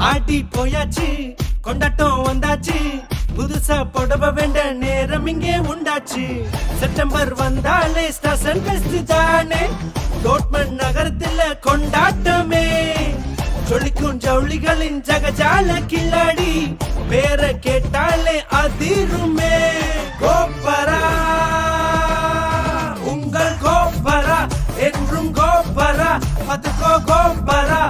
ஆடி போயாச்சு கொண்டாட்டம் வந்தாச்சு. புதுசா புடவ வேண்ட நேரம் இங்கே உண்டாச்சு. செப்டம்பர் வந்தாலே ஸ்டேஷன் பெஸ்ட் தானே. டோட்மன் நகரத்துல கொண்டாட்டமே. சொல்லிக்கும் ஜவுளிகளின் ஜகஜால கில்லாடி. பேர கேட்டாலே அதிருமே. கோப்பரா உங்கள் கோப்பரா என்றும் கோப்பரா பத்துக்கோ கோப்பரா.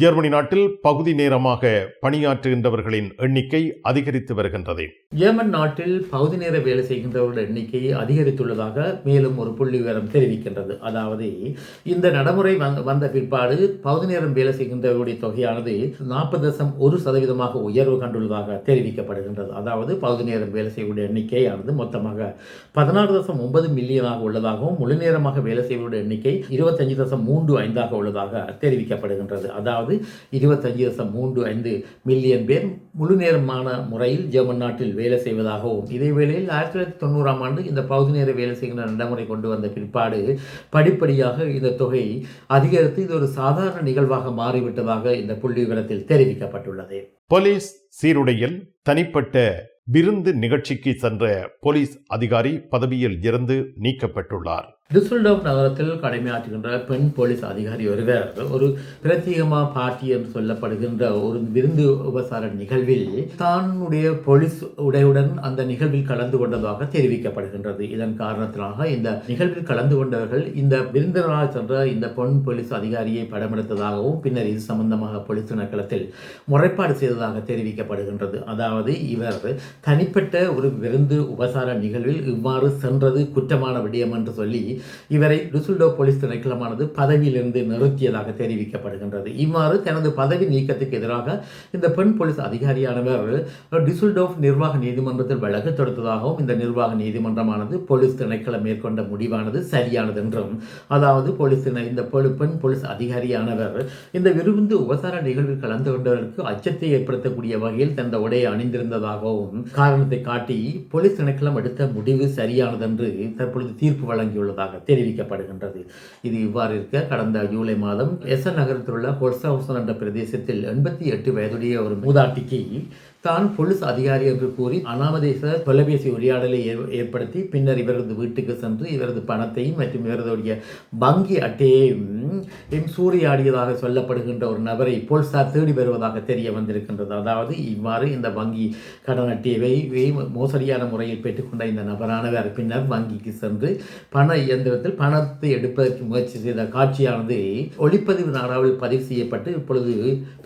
ஜெர்மனி நாட்டில் பகுதி நேரமாக பணியாற்றுகின்றவர்களின் எண்ணிக்கை அதிகரித்து வருகின்றது. ஜெர்மன் நாட்டில் பகுதி நேர வேலை செய்கின்றவர்கள் எண்ணிக்கை அதிகரித்துள்ளதாக மேலும் ஒரு புள்ளி விவரம் தெரிவிக்கின்றது. அதாவது இந்த நடைமுறை வந்த வந்த பிற்பாடு பகுதி நேரம் வேலை செய்கின்றவர்களுடைய தொகையானது நாற்பது தசம் ஒரு சதவீதமாக உயர்வு கண்டுள்ளதாக தெரிவிக்கப்படுகின்றது. அதாவது பகுதி நேரம் வேலை செய்யக்கூடிய எண்ணிக்கையானது மொத்தமாக பதினாறு தசம் ஒன்பது மில்லியனாக உள்ளதாகவும் முழு நேரமாக வேலை செய்வருடைய எண்ணிக்கை இருபத்தஞ்சு தசம் மூன்று ஐந்தாக உள்ளதாக தெரிவிக்கப்படுகின்றது. அதாவது இருபத்தஞ்சு தசம் மூன்று ஐந்து மில்லியன் பேர் முழு நேரமான முறையில் ஜெர்மன் நாட்டில் வேலை செய்வதாகவும் இதே வேளையில் ஆயிரத்தி தொள்ளாயிரத்தி தொண்ணூறாம் ஆண்டு இந்த பகுதி நேர வேலை செய்கின்ற நடைமுறை கொண்டு வந்த பிற்பாடு படிப்படியாக இந்த தொகை அதிகரித்து இது ஒரு சாதாரண நிகழ்வாக மாறிவிட்டதாக இந்த புள்ளி விவரத்தில் தெரிவிக்கப்பட்டுள்ளது. போலீஸ் சீருடையில் தனிப்பட்ட விருந்து நிகழ்ச்சிக்கு சென்ற போலீஸ் அதிகாரி பதவியில் இருந்து நீக்கப்பட்டுள்ளார். டிசுல்டோப் நகரத்தில் கடமையாற்றுகின்ற பெண் போலீஸ் அதிகாரி ஒருவர் ஒரு பிரத்யேகமாக பார்ட்டி என்று சொல்லப்படுகின்ற ஒரு விருந்து உபசார நிகழ்வில் தானுடைய போலீஸ் உடையுடன் அந்த நிகழ்வில் கலந்து கொண்டதாக தெரிவிக்கப்படுகின்றது. இதன் காரணத்தினாக இந்த நிகழ்வில் கலந்து கொண்டவர்கள் இந்த விருந்தினராக சென்ற இந்த பெண் போலீஸ் அதிகாரியை படமெடுத்ததாகவும் பின்னர் இது சம்பந்தமாக போலீஸ் திணைக்களத்தில் முறைப்பாடு செய்ததாக தெரிவிக்கப்படுகின்றது. அதாவது இவர் தனிப்பட்ட ஒரு விருந்து உபசார நிகழ்வில் இவ்வாறு சென்றது குற்றமான விடயம் என்று சொல்லி இவரை ருசுல்டோ போலீஸ் திணைக்களமானது பதவியிலிருந்து நிறுத்தியதாக தெரிவிக்கப்படுகின்றது. இவ்வாறு தனது பதவி நீக்கத்துக்கு எதிராக இந்த பெண் போலீஸ் அதிகாரியானவர் டிசுல்டோஃப் நிர்வாக நீதிமன்றத்தில் வழக்கு தொடுத்ததாகவும் இந்த நிர்வாக நீதிமன்றமானது போலீஸ் திணைக்களம் மேற்கொண்ட முடிவானது சரியானது என்றும் அதாவது போலீஸ் திணை இந்த பெண் போலீஸ் அதிகாரியானவர் இந்த விருந்து உபசார நிகழ்வில் கலந்து கொண்டவர்களுக்கு அச்சத்தை ஏற்படுத்தக்கூடிய வகையில் தந்த உடையை அணிந்திருந்ததாகவும் காரணத்தை காட்டி போலீஸ் திணைக்களம் எடுத்த முடிவு சரியானது என்று தற்பொழுது தீர்ப்பு வழங்கியுள்ளதாக தெரிவிக்கப்படுகின்றது. இது இவ்வாறு இருக்க கடந்த ஜூலை மாதம் எஸ் நகரத்தில் உள்ள ஹொல்சஹவுசன் என்ற பிரதேசத்தில் எண்பத்தி எட்டு வயதுடைய ஒரு மூதாட்டிக்கு தான் போலீஸ் அதிகாரி என்று கூறி அனாமதேச தொலைபேசி உரையாடலை ஏற்படுத்தி பின்னர் இவரது வீட்டுக்கு சென்று இவரது பணத்தையும் மற்றும் இவரதுடைய வங்கி அட்டையையும் சூறையாடியதாக சொல்லப்படுகின்ற ஒரு நபரை போலீசார் தேடி வருவதாக தெரிய வந்திருக்கின்றது. அதாவது இவ்வாறு இந்த வங்கி கடன் அட்டையை மோசடியான முறையில் பெற்றுக்கொண்ட இந்த நபரானவர் பின்னர் வங்கிக்கு சென்று பண இயந்திரத்தில் பணத்தை எடுப்பதற்கு முயற்சி செய்த காட்சியானது ஒளிப்பதிவு நாடாவில் பதிவு செய்யப்பட்டு இப்பொழுது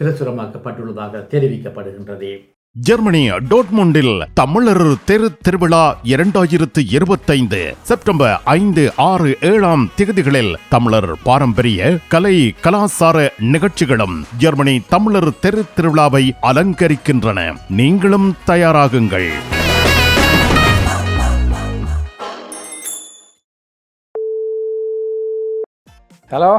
பிரசுரமாக்கப்பட்டுள்ளதாக தெரிவிக்கப்படுகின்றது. ஜெர்மனி டோட்முண்டில் தமிழர் தெரு திருவிழா இரண்டாயிரத்து இருபத்தைந்து செப்டம்பர் ஐந்து ஆறு ஏழாம் திகதிகளில் தமிழர் பாரம்பரிய கலை கலாசார நிகழ்ச்சிகளும் ஜெர்மனி தமிழர் தெரு திருவிழாவை அலங்கரிக்கின்றன. நீங்களும் தயாராகுங்கள். ஹலோ?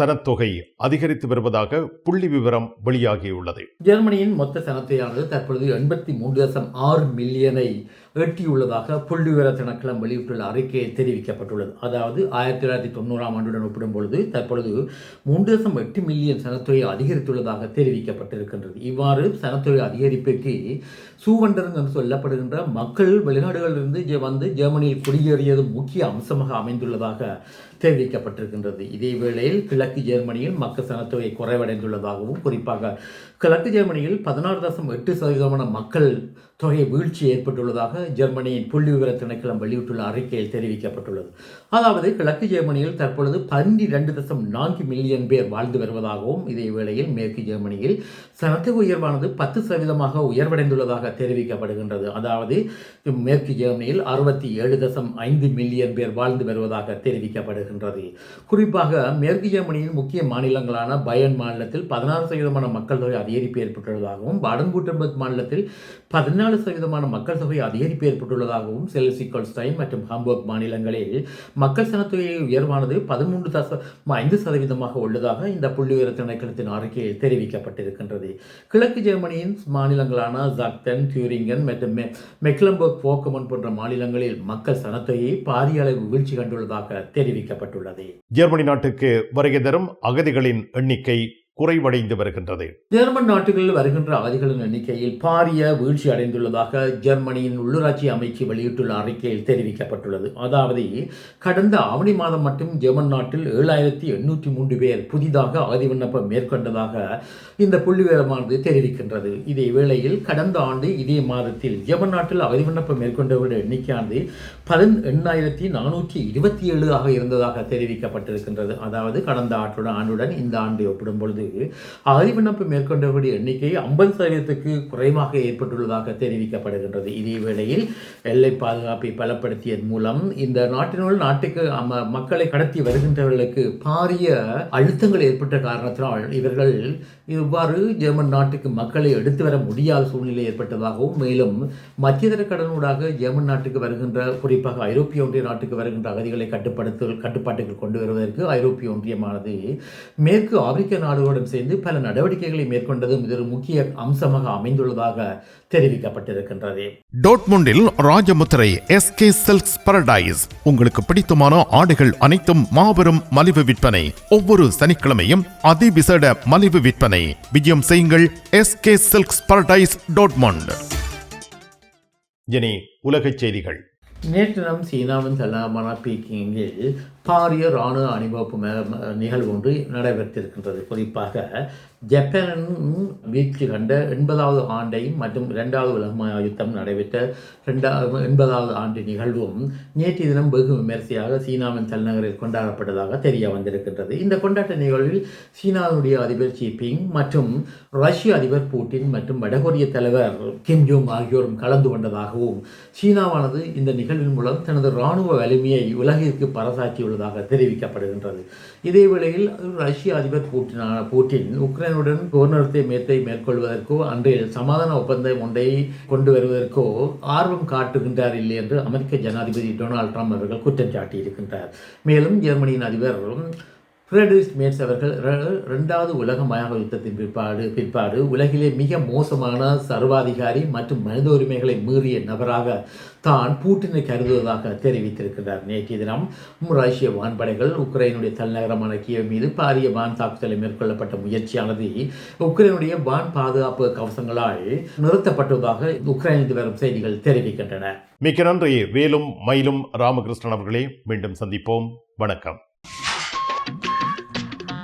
சனத்தொகை அதிகரித்து வருவதாக புள்ளி விவரம் வெளியாகியுள்ளது. ஜெர்மனியின் மொத்த சனத்தையானது தற்பொழுது எண்பத்தி மூன்று தசம் ஆறு மில்லியனை எட்டியுள்ளதாக புள்ளிவிவர திணைக்களம் வெளியிட்டுள்ள அறிக்கையில் தெரிவிக்கப்பட்டுள்ளது. அதாவது ஆயிரத்தி தொள்ளாயிரத்தி தொண்ணூறாம் ஆண்டுடன் ஒப்பிடும் பொழுது தற்பொழுது மூன்று தசம் எட்டு மில்லியன் சனத்தொகை அதிகரித்துள்ளதாக தெரிவிக்கப்பட்டிருக்கின்றது. இவ்வாறு சனத்தொகை அதிகரிப்புக்கு சூவண்டருங்க என்று சொல்லப்படுகின்ற மக்கள் வெளிநாடுகளிலிருந்து வந்து ஜெர்மனியில் குடியேறியது முக்கிய அம்சமாக அமைந்துள்ளதாக தெரிவிக்கப்பட்டிருக்கின்றது. இதே வேளையில் கிழக்கு ஜெர்மனியில் மக்கள் சனத்தொகை குறைவடைந்துள்ளதாகவும் குறிப்பாக கிழக்கு ஜெர்மனியில் பதினாறு தசம் எட்டு சதவீதமான மக்கள் தொகை வீழ்ச்சி ஏற்பட்டுள்ளதாக ஜெர்மனியின் புள்ளி விவர திணைக்களம் வெளியிட்டுள்ள அறிக்கையில் தெரிவிக்கப்பட்டுள்ளது. அதாவது கிழக்கு ஜெர்மனியில் தற்பொழுது பன்னிரண்டு தசம் நான்கு மில்லியன் பேர் வாழ்ந்து வருவதாகவும் இதே வேளையில் மேற்கு ஜெர்மனியில் சனத்தொகை உயர்வானது பத்து சதவீதமாக உயர்வடைந்துள்ளதாக தெரிவிக்கப்படுகின்றது. அதாவது மேற்கு ஜெர்மனியில் அறுபத்தி ஏழு தசம் ஐந்து மில்லியன் பேர் வாழ்ந்து வருவதாக தெரிவிக்கப்படுகின்றது. குறிப்பாக மேற்கு ஜெர்மனியின் முக்கிய மாநிலங்களான பயன் மாநிலத்தில் பதினாறு சதவீதமான மக்கள் தொகை அதிகரிப்பு ஏற்பட்டுள்ளதாகவும் பாடன் கூட்டம்பர்க் மாநிலத்தில் பதினாலு சதவீதமான மக்கள் தொகை அதிகரிப்பு ஏற்பட்டுள்ளதாகவும் செல்சிகோல்ஸ்டைன் மற்றும் ஹாம்பர்க் மாநிலங்களில் மக்கள் சனத்தொகை உயர்வானது பதிமூன்று தசம் ஐந்து சதவீதமாக உள்ளதாக இந்த புள்ளிவிவர திணைக்களத்தின் அறிக்கையில் தெரிவிக்கப்பட்டிருக்கின்றது. கிழக்கு ஜெர்மனியின் மாநிலங்களான ஜாக்டன் தியூரிங்கன் மற்றும் மெக்லம்பர்க் போக்கமன் போன்ற மாநிலங்களில் மக்கள் சனத்தொகையை பாரிய அளவு வீழ்ச்சி கண்டுள்ளதாக தெரிவிக்கப்பட்டுள்ளது. ஜெர்மனி நாட்டுக்கு வருகை தரும் அகதிகளின் எண்ணிக்கை குறைவடைந்து வருகின்றது. ஜெர்மன் நாட்டுகளில் வருகின்ற அகதிகளின் எண்ணிக்கையில் பாரிய வீழ்ச்சி அடைந்துள்ளதாக ஜெர்மனியின் உள்ளூராட்சி அமைச்சு வெளியிட்டுள்ள அறிக்கையில் தெரிவிக்கப்பட்டுள்ளது. அதாவது கடந்த ஆவணி மாதம் மட்டும் ஜெர்மன் நாட்டில் ஏழாயிரத்தி எண்ணூற்றி மூன்று பேர் புதிதாக அகதி விண்ணப்பம் மேற்கொண்டதாக இந்த புள்ளிவிவரமானது தெரிவிக்கின்றது. இதே வேளையில் கடந்த ஆண்டு இதே மாதத்தில் ஜெர்மன் நாட்டில் அகதி விண்ணப்பம் மேற்கொண்டவருடைய எண்ணிக்கையானது பதின் எண்ணாயிரத்தி நானூற்றி இருபத்தி ஏழு ஆக இருந்ததாக தெரிவிக்கப்பட்டிருக்கின்றது. அதாவது கடந்த ஆண்டுடன் ஆண்டுடன் இந்த ஆண்டு ஒப்பிடும் பொழுது அகதி விண்ணப்பம் மேற்கொண்டவருடைய எண்ணிக்கை ஐம்பது சதவீதத்துக்கு குறைவாக ஏற்பட்டுள்ளதாக தெரிவிக்கப்படுகின்றது. இதேவேளையில் எல்லை பாதுகாப்பை பலப்படுத்தியதன் மூலம் இந்த நாட்டினுள் நாட்டுக்கு மக்களை கடத்தி வருகின்றவர்களுக்கு பாரிய அழுத்தங்கள் ஏற்பட்ட காரணத்தினால் இவர்கள் இவ்வாறு ஜெர்மன் நாட்டுக்கு மக்களை எடுத்து வர முடியாத சூழ்நிலை ஏற்பட்டதாகவும் மேலும் மத்தியதர கடனூடாக ஜெர்மன் நாட்டுக்கு வருகின்ற குறிப்பாக ஐரோப்பிய ஒன்றிய நாட்டுக்கு வருகின்ற அகதிகளை கட்டுப்படுத்த கட்டுப்பாட்டுக்கு கொண்டு வருவதற்கு ஐரோப்பிய ஒன்றியமானது மேற்கு ஆப்பிரிக்க நாடுகளுடன் சேர்ந்து பல நடவடிக்கைகளை மேற்கொண்டதும் இது ஒரு முக்கிய அம்சமாக அமைந்துள்ளதாக தெரிவிக்கப்பட்டிருக்கின்றது. டோட்முண்டில் ராஜமுத்திரை எஸ்கே சில்க்ஸ் பரடைஸ். உங்களுக்கு பிடித்தமான ஆடைகள் அனைத்தும் மாபெரும் மலிவு விற்பனை. ஒவ்வொரு சனிக்கிழமையும் அதிவிசேட மலிவு விற்பனை. விஜயம் செய்யுங்கள் எஸ்கே சில்க்ஸ் பரடைஸ் டோட்மண்ட். இனி உலகச் செய்திகள். நேற்று தினம் சீனாவின் தலைநகரமான பீக்கிங்கில் பாரிய இராணுவ அணிவகுப்பு நிகழ்வு ஒன்று நடைபெற்றிருக்கின்றது. குறிப்பாக ஜப்பானின் வீழ்ச்சி கண்ட எண்பதாவது ஆண்டையும் மற்றும் இரண்டாவது உலக யுத்தம் நடைபெற்ற ரெண்டாவது எண்பதாவது ஆண்டு நிகழ்வும் நேற்று தினம் வெகு விமரிசையாக சீனாவின் தலைநகரில் கொண்டாடப்பட்டதாக தெரிய வந்திருக்கின்றது. இந்த கொண்டாட்ட நிகழ்வில் சீனாவுடைய அதிபர் ஜிபிங் மற்றும் ரஷ்ய அதிபர் பூட்டின் மற்றும் வடகொரிய தலைவர் கிம் ஜோங் ஆகியோரும் கலந்து கொண்டதாகவும் சீனாவானது இந்த நிகழ்வின் மூலம் தனது இராணுவ வலிமையை உலகிற்கு பரசாக்கியுள்ளதாக தெரிவிக்கப்படுகின்றது. இதே வேளையில் ரஷ்ய அதிபர் பூட்டினான பூட்டின் உக்ரைனுடன் போர் நிறுத்த மேத்தை மேற்கொள்வதற்கோ அன்றைய சமாதான ஒப்பந்தம் ஒன்றை கொண்டு வருவதற்கோ ஆர்வம் காட்டுகின்றார் இல்லை என்று அமெரிக்க ஜனாதிபதி டொனால்ட் ட்ரம்ப் அவர்கள் குற்றம் சாட்டியிருக்கின்றார். மேலும் ஜெர்மனியின் அதிபர் ஃப்ரெட்ரிஸ் மேட்ஸ் அவர்கள் ரெ- உலக மயாக யுத்தத்தின் பிற்பாடு பிற்பாடு உலகிலே மிக மோசமான சர்வாதிகாரி மற்றும் மனித உரிமைகளை மீறிய நபராக தான் பூட்டினை கருதுவதாக தெரிவித்திருக்கிறார். நேற்றைய தினம் ரஷ்ய வான்படைகள் உக்ரைனுடைய தலைநகரமான கியவ் மீது பாரிய வான் தாக்குதலை மேற்கொள்ளப்பட்ட முயற்சியானது உக்ரைனுடைய வான் பாதுகாப்பு கவசங்களால் நிறுத்தப்பட்டதாக உக்ரைனில் வரும் செய்திகள் தெரிவிக்கின்றன. மிக்க நன்றி. வேலும் மயிலும் ராமகிருஷ்ணன் அவர்களே மீண்டும் சந்திப்போம். வணக்கம்.